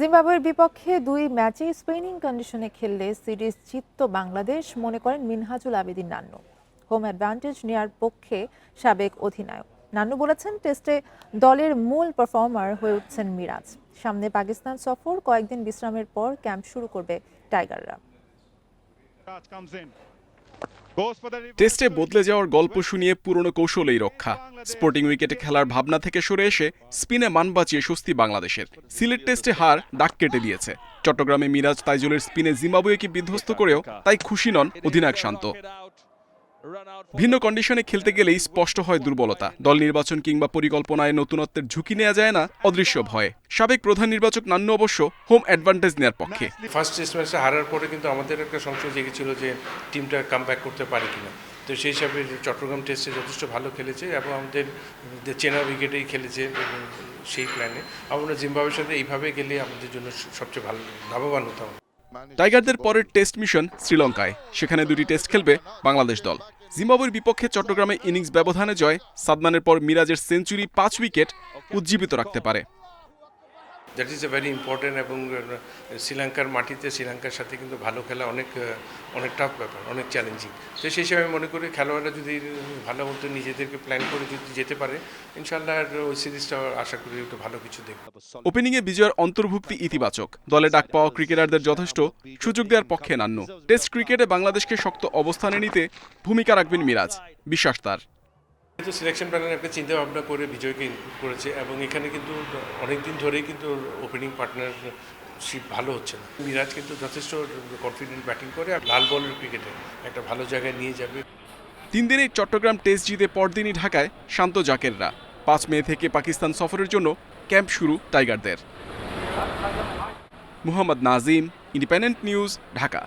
জিম্বাবুয়ের বিপক্ষে দুই ম্যাচে স্পেনিং কন্ডিশনে খেললে সিরিজ জিতত বাংলাদেশ, মনে করেন মিনহাজুল আবেদিন নান্নু। হোম অ্যাডভান্টেজ নেয়ার পক্ষে সাবেক অধিনায়ক। নান্নু বলেছেন, টেস্টে দলের মূল পারফর্মার হয়ে উঠছেন মিরাজ। সামনে পাকিস্তান সফর, কয়েকদিন বিশ্রামের পর ক্যাম্প শুরু করবে টাইগাররা। টেস্টে বদলে যাওয়ার গল্প শুনিয়ে পুরনো কৌশলেই রক্ষা। স্পোর্টিং উইকেটে খেলার ভাবনা থেকে সরে এসে স্পিনে মান বাঁচিয়ে স্বস্তি বাংলাদেশের। সিলেট টেস্টে হার ডাক কেটে দিয়েছে। চট্টগ্রামে মিরাজ তাইজুলের স্পিনে জিম্বাবুয়েকে বিধ্বস্ত করেও তাই খুশি নন অধিনায়ক শান্ত। ভিন্ন কন্ডিশনে খেলতে গেলেই স্পষ্ট হয় দুর্বলতা। দল নির্বাচন কিংবা পরিকল্পনায় নতুনত্বের ঝুঁকি নেওয়া যায় না অদৃশ্য ভয়ে। সাবেক প্রধান নির্বাচক নান্নু অবশ্য হোম অ্যাডভান্টেজ নেয়ার পক্ষে। ফার্স্ট টেস্ট ম্যাচে হারার পরে কিন্তু আমাদের একটা সংশয় জেগেছিল যে টিমটা কাম ব্যাক করতে পারে কিনা। তো সেই হিসাবে চট্টগ্রাম টেস্টে যথেষ্ট ভালো খেলেছে এবং আমাদের চেনা উইকেটেই খেলেছে সেই প্ল্যানে আমরা জিম্বাবের সাথে এইভাবে গেলে আমাদের জন্য সবচেয়ে ভালো লাভবান হতাম। টাইগারদের পরের টেস্ট মিশন শ্রীলঙ্কায়। সেখানে দুটি টেস্ট খেলবে বাংলাদেশ দল। জিম্বাবুয়ের বিপক্ষে চট্টগ্রামে ইনিংস ব্যবধানে জয় সাদমানের পর মিরাজের সেঞ্চুরি পাঁচ উইকেট উজ্জীবিত রাখতে পারে। That is a very important এবং শ্রীলঙ্কার মাটিতে, শ্রীলঙ্কার সাথে কিন্তু ভালো খেলা অনেক অনেক টাফ ব্যাপার, অনেক চ্যালেঞ্জিং তো সেই হিসাবে আমি মনে করি খেলোয়াড়রা যদি ভালো মতো নিজেদেরকে প্ল্যান করে যদি যেতে পারে ইনশাল্লাহ ওই সিরিজটা আশা করি একটু ভালো কিছু দেখব। ওপেনিংয়ে বিজয়ের অন্তর্ভুক্তি ইতিবাচক। দলে ডাক পাওয়া ক্রিকেটারদের যথেষ্ট সুযোগ দেওয়ার পক্ষে নান্নু টেস্ট ক্রিকেটে বাংলাদেশকে শক্ত অবস্থানে নিতে ভূমিকা রাখবেন মিরাজ। বিশ্বাস তার। কিন্তু সিলেকশন প্যানেল একটা চিন্তা ভাবনা করে বিজয়কে ইনক্লুড করেছে এবং এখানে কিন্তু অনেক দিন ধরেই কিন্তু ওপেনিং পার্টনারশিপ ভালো হচ্ছে না। মিরাজ কিন্তু যথেষ্ট কনফিডেন্ট ব্যাটিং করে আর লাল বলের ক্রিকেটে একটা ভালো জায়গায় নিয়ে যাবে। তিন দিনের চট্টগ্রাম টেস্ট জিতে পরদিনই ঢাকায় শান্ত জাকেররা। পাঁচ মে থেকে পাকিস্তান সফরের জন্য ক্যাম্প শুরু টাইগারদের। Muhammad Nazim independent news Dhaka.